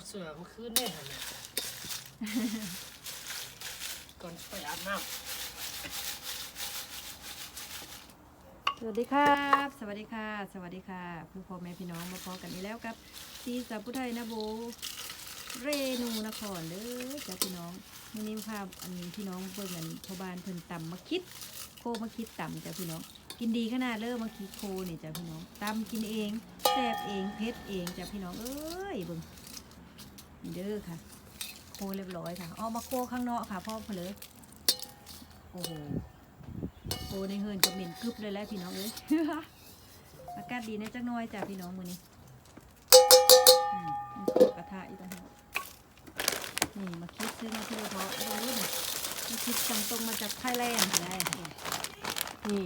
บเสือเมื่อคืนเนี่ยเนไหมก่อนไปอาบน้สวัสดีครับ สวัสดีค่ะ สวัสดีค่ะผู้พ่อแม่พี่น้องมาพอกันอีกแล้วกับซีสาวผู้ไทยนะโบเรนูนครเด้อจ้าพี่น้องมื้อนี้พาอันนี้พี่น้องเบิ่งอันพ่อบ้านเพิ่นต่ำมาคิด โคมาคิดต่ำจ้าพี่น้อง กินดีขนาดเลิศมาคิดโคเนี่ยจ้าพี่น้องตำกินเองแซ่บเองเผ็ดเองจ้าพี่น้องเอ้ยเบิ่ง นี่เด้อค่ะโคเรียบร้อยค่ะเอามาโคข้างนอกค่ะพ่อเพลโอ้โหโอ้ในเฮินก็เหม็นกึบเลยแหล้วพี่น้องเอ้ยอากาศดีนะจักน้อยจ้ะพี่น้องมือนี้กระทะอีกต่างหากนี่มาคิดซื้อมาเพื่อเพาะดูนี่มาคิดสั่งตรงมาจากไทยแลนด์ได้นี่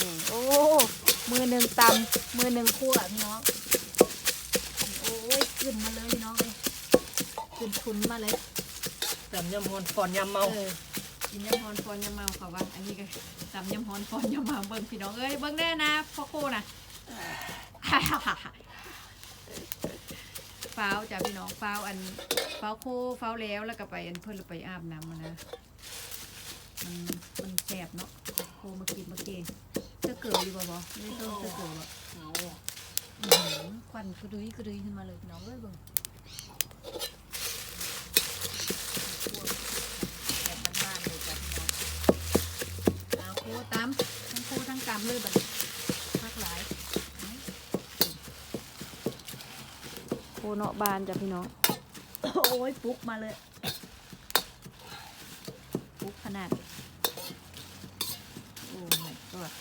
นี่โอ้ มือหนึ่งตำมือหนึ่งคั่วพี่น้อง โอ้ยขึ้นมาเลยพี่น้องเลยขึ้นทุนมาเลยำจำยำฮอนฟอนยำเมาเออกินยำฮอนฟอนยำเมาค่ะว่าอันนี้ก็ตำยำฮอนฟอนยำเมาเบิ่งพี่น้องเอ้ยเบิ่งแน่นะพ่อโคนะฟ้าวจ้ะพี่น้องฟ้าวอันฟ้าวโคฟ้าวแล้วแล้วก็ไปอันเพิ่นไปอาบน้ำมานะมันมันแสบเนาะโคมากินเมื่อกี้เสื้อเกลืออยู่บ่บ่ไม่ต้องเสื้อเกลือบ่เอาอื้อหือควันกระดุยกระดุยขึ้นมาเลยพี่น้องเอ้ยเบิ่งแบบบ้านๆเลยจ้ะพี่น้องเอาโคตำทั้งโคทั้งตำเลยบัดนี้พักหลายโคเนาะบานจ้ะพี่น้อง โอ้ยปุ๊กมาเลย ปุ๊กขนาด โอ้ my god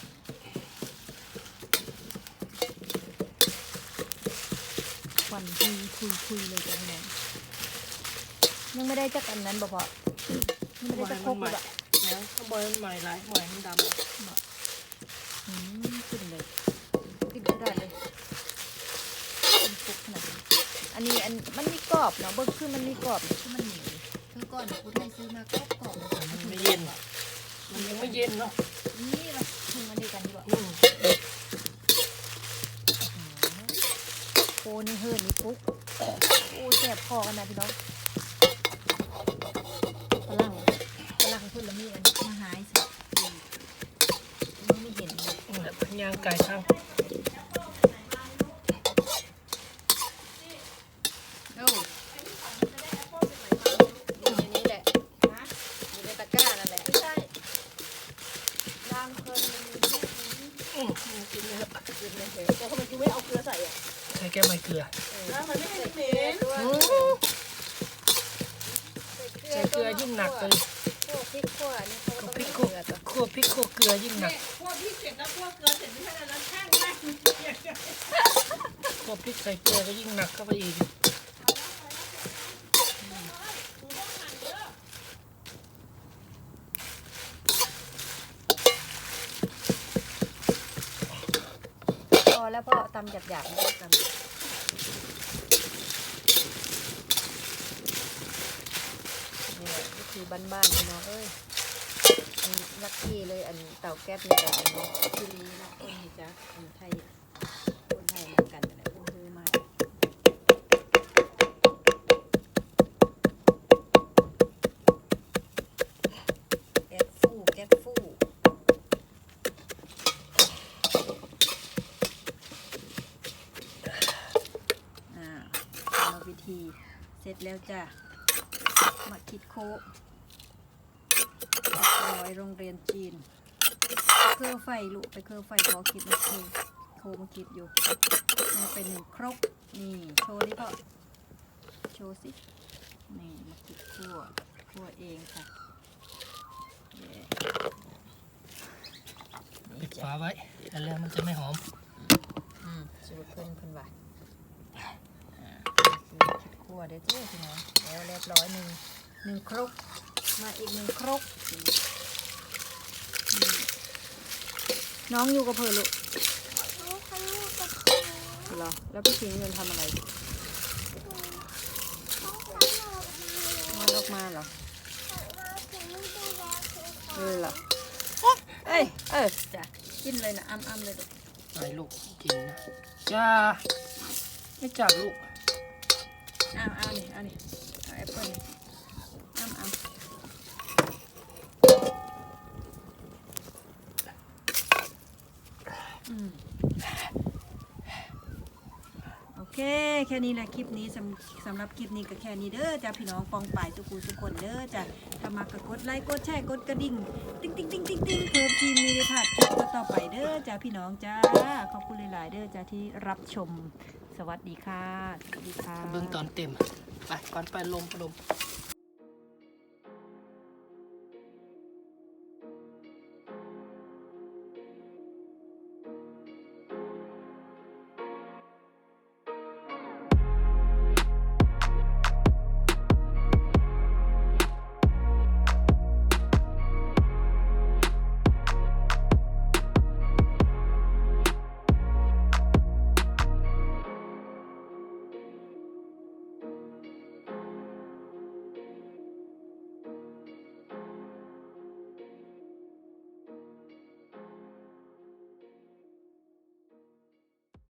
ค วันคุยคุยคุยเลยจ้ะพี่น้องยังไม่ได้จักอันนั้นบ่พอยังไม่ได้จักโคกเลยอะแล้วข้าวบอยมันใหม่หลายหมอยมันดำเลยอืมขึ้นเลยขึ้นก็ได้เลยเป็นฟุกขนาดนี้อันนี้อันมันมีกรอบเนาะเบิ้งคือมันมีกรอบคือมันเหนียวคือก่อนกูไทยซื้อมากรอบกรอบเลยมันไม่เย็นมันยังไม่เย็นเนาะนี่เราถึงมันดีกันดีกว่า อืมโอ้นี่เฮิร์นนี่ฟุกโอ้แสบคอกันนะพี่น้องฝรั่งฝรั่งเพิ่นละมีอันมาหายสิมันไม่เห็นเลยแบบพญางไก่ข้างโอ้อยู่ในนี้แหละอยู่ในตะกร้านั่นแหละร่างเพลินมันมีลู กนี้อืมกินเลยครับกินเลยเถอะแต่ทำไมกูไม่เอาเกลือใส่อะใส่แก้วไม่เกลือแล้วมันไม่ให้เหม็นอืมใส่เกลือยิ่งหนักเลยพวกพริกขั่วนี่เขาก็ต้องพริมีกเกคั่วลือต่อคั่วพริกคั่วเกลือยิ่งหนักคั่วพริกเสร็จแล้วคั่วเกลือเสร็จไม่ใช่แล้วแช่งแม่งคั่วพริกใส่เกลือก็ยิ่งหนักเข้าไปอีก พอแล้วพ่ อยาบๆไม่ต้องตำนี่แหละวิธีบ้านๆพี่น้องเอ้ยลักกี้เลยอันเตาแก๊สนี่แต่อันนี้ที่นี้นะคนนี้จ้ะคนไทยคนไทยเหมือนกันแต่นแหละคนซื้อมา แก๊สฟู่แก๊สฟู่อ่าเอาวิธีเสร็จแล้วจ้ะมาคิดโคกร้อยโรงเรียนจีน เครื่องไฟลุไปเครื่องไฟพอคิดมาโคโคมาคิดอยู่นี่เป็นหนึ่งครกนี่โชว์ดิพ่อโชว์สินี่มาคิดคั่วคั่วเองค่ะเย้ปิดฝาไว้อันแล้วมันจะไม่หอม อืมสูตรเพิ่นเพิ่นว่าอ่าสูตรคิดคั่ว เด้อจ้าพี่น้องแล้วเรียบร้อยหนึ่งหนึ่งครกมาอีกหนึ่งครกน้องอยู่กับเพื่อนลูกเหรอแล้วพี่ชิงเงินทำอะไรมันออกมาเหรอเออเหรอเอ้ยเออจ้ะกินเลยนะอ้ำๆเลยลูกไปลูกกินนะจ้าไม่จับลูก อาเอานี่เอานี่ เค แค่นี้แหละคลิปนี้สำสำหรับคลิปนี้ก็แค่นี้เด้อจ้าพี่น้องปองป่ายทุกคนทุกคนเด้อจ้าถ้ามากก็กดไลค์กดแชร์กดกระดิ่ง ติ๊งติ๊งติ๊งติ๊งติ๊งเพิ่มทีมมีได้พลาดคลิปต่อไปเด้อจ้าพี่น้องจ้าขอบคุณหลาย ๆ เด้อจ้าที่รับชม สวัสดีค่ะสวัสดีค่ะเบิ่งตอนเต็ม ไปก่อนไปลมลม